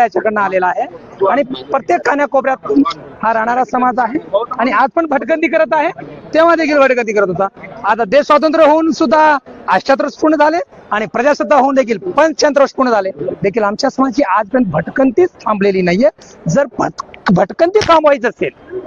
याच्याकडनं आलेला आहे. आणि प्रत्येक कान्याकोपऱ्यात हा राहणारा समाज आहे. आणि आज पण भटकंती करत आहे. तेव्हा देखील भटकंती करत होता. आता देश स्वातंत्र्य होऊन सुद्धा अष्टात्रस पूर्ण झाले आणि प्रजासत्ता होऊन देखील पंचतंत्रस पूर्ण झाले. देखील आमच्या समाजाची आजपर्यंत भटकंतीच थांबलेली नाहीये. जर भटकंती थांबवायचं असेल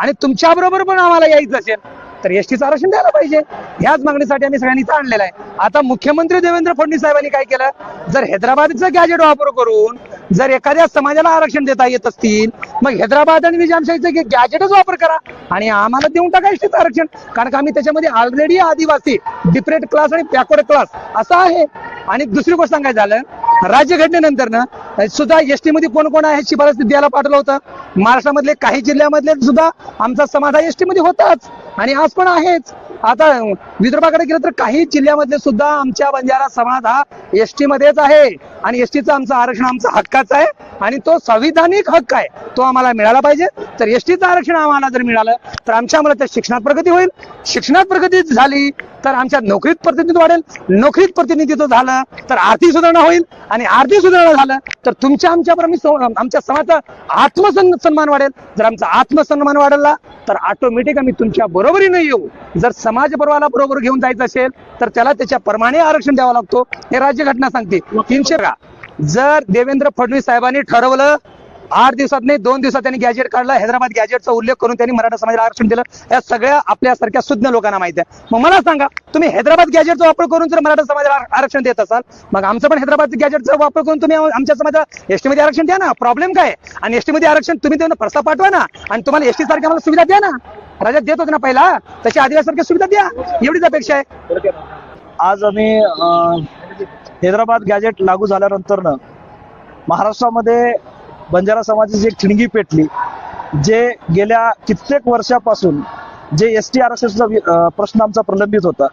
आणि तुमच्या बरोबर पण आम्हाला यायचं असेल तर एसटीचं आरक्षण द्यायला पाहिजे. ह्याच मागणीसाठी आम्ही सगळ्यांनी इथं आणलेलं आहे. आता मुख्यमंत्री देवेंद्र फडणवीस साहेबांनी काय केलं? जर हैदराबादचं गॅजेट वापर करून जर एखाद्या समाजाला आरक्षण देता येत असतील मग हैदराबाद आणि निजामशाहीचे गॅजेटच वापर करा. आणि आम्हाला देऊन टाका एसटीचं आरक्षण. कारण का आम्ही त्याच्यामध्ये ऑलरेडी आदिवासी डिफरेंट क्लास आणि बॅकवर्ड क्लास असा आहे. आणि दुसरी गोष्ट सांगायचं झालं राज्यघटनेनंतर ना सुद्धा एसटी मध्ये कोण कोण आहे शिफारस द्यायला पाठवलं होतं. महाराष्ट्रामधले काही जिल्ह्यामधले सुद्धा आमचा समाज हा एसटी मध्ये होताच. आणि आज पण आहेच. आता विदर्भाकडे गेलं तर काही जिल्ह्यामधले सुद्धा आमच्या बंजारा समाज हा एसटी मध्येच आहे. आणि एसटीचं आमचं आरक्षण आमचा हक्काचा आहे. आणि तो संविधानिक हक्क आहे. तो आम्हाला मिळाला पाहिजे. तर एसटीचं आरक्षण आम्हाला जर मिळालं तर आमच्या आम्हाला त्या शिक्षणात प्रगती होईल. शिक्षणात प्रगती झाली तर आमच्या नोकरीत प्रतिनिधित्व वाढेल. नोकरीत प्रतिनिधित्व झालं तर आर्थिक सुधारणा होईल. आणि आर्थिक सुधारणा झालं तर तुमच्या आमच्यावर आमच्या समाजाचा आत्मसन सन्मान वाढेल. जर आमचा आत्मसन्मान वाढला तर ऑटोमॅटिक आम्ही तुमच्या बरोबरीने येऊ. जर समाज बरोबरला बरोबर घेऊन जायचं असेल तर त्याला त्याच्या प्रमाणे आरक्षण द्यावं लागतो. हे राज्यघटना सांगते. तीनशे का जर देवेंद्र फडणवीस साहेबांनी ठरवलं आठ दिवसात नाही दोन दिवसात त्यांनी गॅजेट काढला. हैदराबाद गॅजेटचा उल्लेख करून त्यांनी मराठा समाजाला आरक्षण दिलं. या सगळ्या आपल्यासारख्या सुज्ञ लोकांना माहिती आहे. मग मला सांगा तुम्ही हैदराबाद गॅजेटचा वापर करून जर मराठा समाजाला आरक्षण देत असाल मग आमचं पण हैदराबाद गॅजेटचा वापर करून तुम्ही आमच्या समाजाला एसटी मध्ये आरक्षण द्या ना. प्रॉब्लेम काय आणि एसटीमध्ये आरक्षण तुम्ही देऊन प्रस्ताव पाठवा ना. आणि तुम्हाला एसटी सारख्या मला सुविधा द्या ना. राज्यात देत होते ना पहिला. तशी आदिवासारख्या सुविधा द्या. एवढीच अपेक्षा आहे. आज आम्ही हैदराबाद गॅजेट लागू झाल्यानंतर महाराष्ट्रामध्ये बंजारा समाजाची एक ठिणगी पेटली जे गेल्या कित्येक वर्षापासून जे एस टी आरक्षणचा प्रश्न आमचा प्रलंबित होता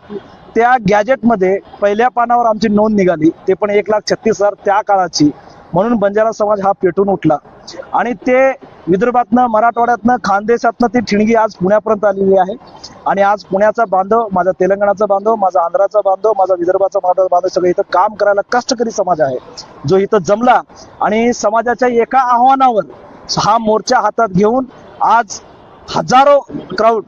त्या गॅजेटमध्ये पहिल्या पानावर आमची नोंद निघाली. ते पण एक लाख छत्तीस हजार त्या काळाची. म्हणून बंजारा समाज हा पेटून उठला. आणि ते विदर्भातनं मराठवाड्यातनं खानदेशातनं ती ठिणगी आज पुण्यापर्यंत आलेली आहे. आणि आज पुण्याचा बांधव माझा तेलंगणाचा बांधव माझा आंध्राचा बांधव माझा विदर्भाचा बांधव बांधव सगळे इथं काम करायला कष्टकरी समाज आहे. जो इथं जमला आणि समाजाच्या एका आव्हानावर हा मोर्चा हातात घेऊन आज हजारो क्राऊड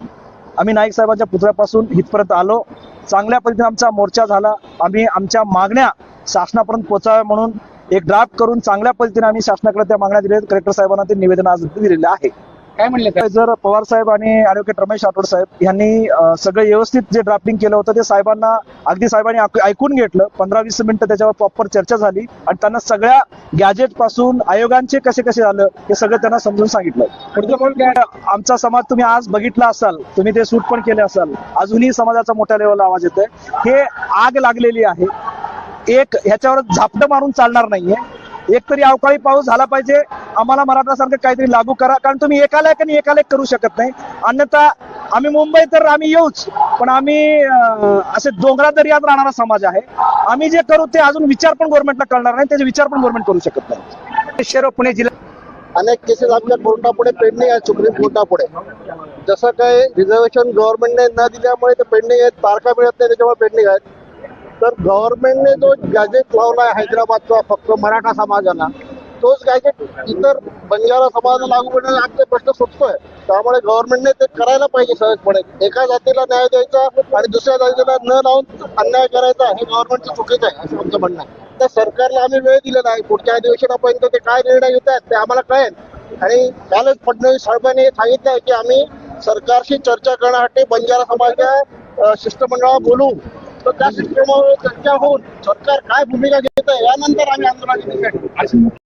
आम्ही नाईक साहेबांच्या पुतळ्यापासून इथपर्यंत आलो. चांगल्या पद्धतीने आमचा मोर्चा झाला. आम्ही आमच्या मागण्या शासनापर्यंत पोहोचाव्या म्हणून एक ड्राफ्ट करून चांगल्या पद्धतीने आम्ही शासनाकडे त्या मागण्या दिल्या. कलेक्टर साहेबांना ते निवेदन आज दिलेलं आहे. काय म्हणले जर पवार साहेब आणि ऍडव्होकेट रमेश राठोड साहेब यांनी सगळं व्यवस्थित जे ड्राफ्टिंग केलं होतं ते साहेबांना अगदी साहेबांनी ऐक- ऐकून घेतलं. पंधरा वीस मिनिटं त्याच्यावर प्रॉपर चर्चा झाली आणि त्यांना सगळ्या गॅजेटपासून आयोगांचे कसे कसे झालं हे सगळं त्यांना समजून सांगितलं. पुढचं आमचा समाज तुम्ही आज बघितला असाल तुम्ही ते सूट पण केले असाल. अजूनही समाजाचा मोठ्या लेवलला आवाज येतोय. हे आग लागलेली आहे. एक ह्याच्यावर झापटं मारून चालणार नाहीये. एक तरी अवकाळी पाऊस झाला पाहिजे. आम्हाला मराठासारखं काहीतरी लागू करा. कारण तुम्ही एकाला एक आणि एकाला एक करू शकत नाही. अन्यथा आम्ही मुंबई तर आम्ही येऊच. पण आम्ही असे डोंगरा दर्यात राहणारा समाज आहे. आम्ही जे करू ते अजून विचार पण गव्हर्नमेंटला कळणार नाही. त्याचे विचार पण गव्हर्नमेंट करू शकत नाही. शहर पुणे जिल्हा अनेक केसेस आमच्या कोर्टापुढे पेंडिंग आहेत सुप्रीम कोर्टापुढे. जसं काय रिझर्वेशन गव्हर्नमेंटने न दिल्यामुळे ते पेंडिंग आहेत तारखा मिळत नाही त्याच्यामुळे पेंडिंग आहेत. तर गव्हर्नमेंटने जो गॅजेट लावला आहे हैदराबादचा फक्त मराठा समाजाला तोच गॅजेट इतर बंजारा समाजाला लागू करण्याचा आमचे प्रश्न सुटतोय. त्यामुळे गव्हर्नमेंटने ते करायला पाहिजे सहजपणे. एका जातीला न्याय द्यायचा आणि दुसऱ्या जातीला न लावून अन्याय करायचा हे गव्हर्नमेंटचं चुकीचं आहे असं आमचं म्हणणं आहे. तर सरकारला आम्ही वेळ दिलेला आहे पुढच्या अधिवेशनापर्यंत ते काय निर्णय घेत आहेत ते आम्हाला कळेल. आणि कालच फडणवीस साहेबांनी सांगितलं आहे की आम्ही सरकारशी चर्चा करण्यासाठी बंजारा समाजाच्या शिष्टमंडळाला बोलू. प्रकाशित त्या चर्चा होऊन सरकार काय भूमिका घेत आहे यानंतर आम्ही आंदोलनाची